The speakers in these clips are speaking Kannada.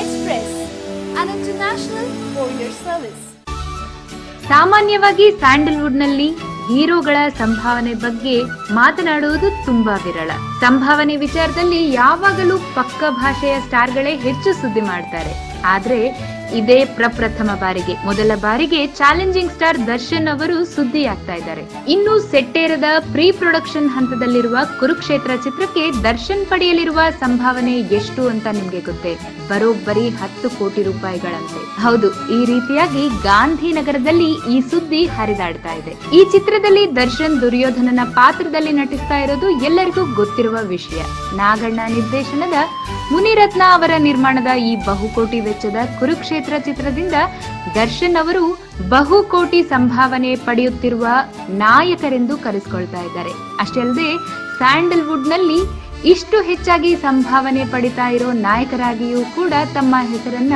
Express, Sandalwood courier service. ಸಾಮಾನ್ಯವಾಗಿ ಹೀರೋಗಳ ಸಂಭಾವನೆ ಬಗ್ಗೆ ಮಾತನಾಡುವುದು ತುಂಬಾ ವಿರಳ ಸಂಭಾವನೆ ವಿಚಾರದಲ್ಲಿ ಯಾವಾಗಲೂ ಪಕ್ಕ ಭಾಷೆಯ ಸ್ಟಾರ್ಗಳೇ ಹೆಚ್ಚು ಸುದ್ದಿ ಮಾಡ್ತಾರೆ ಆದ್ರೆ ಇದೇ ಪ್ರಪ್ರಥಮ ಬಾರಿಗೆ. ಮೊದಲ ಬಾರಿಗೆ ಚಾಲೆಂಜಿಂಗ್ ಸ್ಟಾರ್ ದರ್ಶನ್ ಅವರು ಸುದ್ದಿಯಾಗ್ತಾ ಇದ್ದಾರೆ. ಇನ್ನು ಸೆಟ್ಟೇರದ ಪ್ರೀ ಪ್ರೊಡಕ್ಷನ್ ಹಂತದಲ್ಲಿರುವ ಕುರುಕ್ಷೇತ್ರ ಚಿತ್ರಕ್ಕೆ ದರ್ಶನ್ ಪಡೆಯಲಿರುವ ಸಂಭಾವನೆ ಎಷ್ಟು ಅಂತ ನಿಮ್ಗೆ ಗೊತ್ತೇ? ಬರೋಬ್ಬರಿ ಹತ್ತು ಕೋಟಿ ರೂಪಾಯಿಗಳಂತೆ. ಹೌದು, ಈ ರೀತಿಯಾಗಿ ಗಾಂಧಿನಗರದಲ್ಲಿ ಈ ಸುದ್ದಿ ಹರಿದಾಡ್ತಾ ಇದೆ. ಈ ಚಿತ್ರದಲ್ಲಿ ದರ್ಶನ್ ದುರ್ಯೋಧನನ ಪಾತ್ರದಲ್ಲಿ ನಟಿಸ್ತಾ ಇರೋದು ಎಲ್ಲರಿಗೂ ಗೊತ್ತಿರುವ ವಿಷಯ. ನಾಗಣ್ಣ ನಿರ್ದೇಶನದ ಮುನಿರತ್ನ ಅವರ ನಿರ್ಮಾಣದ ಈ ಬಹುಕೋಟಿ ವೆಚ್ಚದ ಕುರುಕ್ಷೇತ್ರ ಚಿತ್ರದಿಂದ ದರ್ಶನ್ ಅವರು ಬಹುಕೋಟಿ ಸಂಭಾವನೆ ಪಡೆಯುತ್ತಿರುವ ನಾಯಕರೆಂದು ಕರೆಸಿಕೊಳ್ತಾ ಇದ್ದಾರೆ. ಅಷ್ಟೇ ಅಲ್ಲದೆ ಸ್ಯಾಂಡಲ್ವುಡ್ನಲ್ಲಿ ಇಷ್ಟು ಹೆಚ್ಚಾಗಿ ಸಂಭಾವನೆ ಪಡಿತಾ ಇರೋ ನಾಯಕರಾಗಿಯೂ ಕೂಡ ತಮ್ಮ ಹೆಸರನ್ನ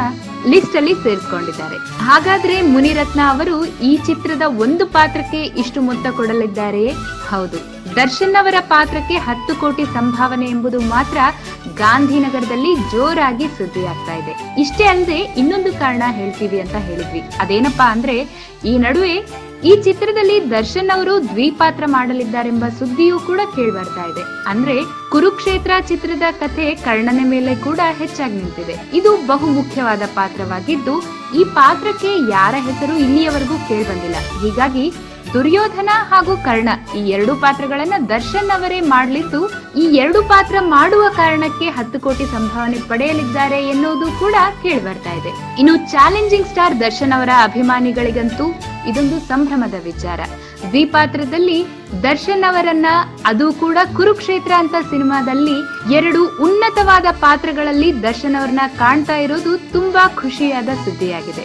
ಲಿಸ್ಟ್ ಅಲ್ಲಿ ಸೇರಿಸಿಕೊಂಡಿದ್ದಾರೆ. ಹಾಗಾದ್ರೆ ಮುನಿರತ್ನ ಅವರು ಈ ಚಿತ್ರದ ಒಂದು ಪಾತ್ರಕ್ಕೆ ಇಷ್ಟು ಮೊತ್ತ ಕೊಡಲಿದ್ದಾರೆಯೇ? ಹೌದು. ದರ್ಶನ್ ಅವರ ಪಾತ್ರಕ್ಕೆ ಹತ್ತು ಕೋಟಿ ಸಂಭಾವನೆ ಎಂಬುದು ಮಾತ್ರ ಗಾಂಧಿನಗರದಲ್ಲಿ ಜೋರಾಗಿ ಸುದ್ದಿಯಾಗ್ತಾ ಇದೆ. ಇಷ್ಟೇ ಅಲ್ಲದೆ ಇನ್ನೊಂದು ಕಾರಣ ಹೇಳ್ತೀವಿ ಅಂತ ಹೇಳಿದ್ವಿ. ಅದೇನಪ್ಪಾ ಅಂದ್ರೆ, ಈ ನಡುವೆ ಈ ಚಿತ್ರದಲ್ಲಿ ದರ್ಶನ್ ಅವರು ದ್ವಿಪಾತ್ರ ಮಾಡಲಿದ್ದಾರೆಂಬ ಸುದ್ದಿಯೂ ಕೂಡ ಕೇಳ್ಬರ್ತಾ ಇದೆ. ಅಂದ್ರೆ, ಕುರುಕ್ಷೇತ್ರ ಚಿತ್ರದ ಕಥೆ ಕರ್ಣನ ಮೇಲೆ ಕೂಡ ಹೆಚ್ಚಾಗಿ ನಿಂತಿದೆ. ಇದು ಬಹು ಮುಖ್ಯವಾದ ಪಾತ್ರವಾಗಿದ್ದು, ಈ ಪಾತ್ರಕ್ಕೆ ಯಾರ ಹೆಸರು ಇಲ್ಲಿಯವರೆಗೂ ಕೇಳ್ಬಂದಿಲ್ಲ. ಹೀಗಾಗಿ ದುರ್ಯೋಧನ ಹಾಗೂ ಕರ್ಣ ಈ ಎರಡು ಪಾತ್ರಗಳನ್ನ ದರ್ಶನ್ ಅವರೇ ಮಾಡಲಿದ್ದು, ಈ ಎರಡು ಪಾತ್ರ ಮಾಡುವ ಕಾರಣಕ್ಕೆ ಹತ್ತು ಕೋಟಿ ಸಂಭಾವನೆ ಪಡೆಯಲಿದ್ದಾರೆ ಎನ್ನುವುದು ಕೂಡ ಕೇಳಿಬರ್ತಾ ಇದೆ. ಇನ್ನು ಚಾಲೆಂಜಿಂಗ್ ಸ್ಟಾರ್ ದರ್ಶನ್ ಅವರ ಅಭಿಮಾನಿಗಳಿಗಂತೂ ಇದೊಂದು ಸಂಭ್ರಮದ ವಿಚಾರ. ದ್ವಿಪಾತ್ರದಲ್ಲಿ ದರ್ಶನ್ ಅವರನ್ನ, ಅದು ಕೂಡ ಕುರುಕ್ಷೇತ್ರ ಅಂತ ಸಿನಿಮಾದಲ್ಲಿ ಎರಡು ಉನ್ನತವಾದ ಪಾತ್ರಗಳಲ್ಲಿ ದರ್ಶನ್ ಅವರನ್ನ ಕಾಣ್ತಾ ಇರೋದು ತುಂಬಾ ಖುಷಿಯಾದ ಸುದ್ದಿಯಾಗಿದೆ.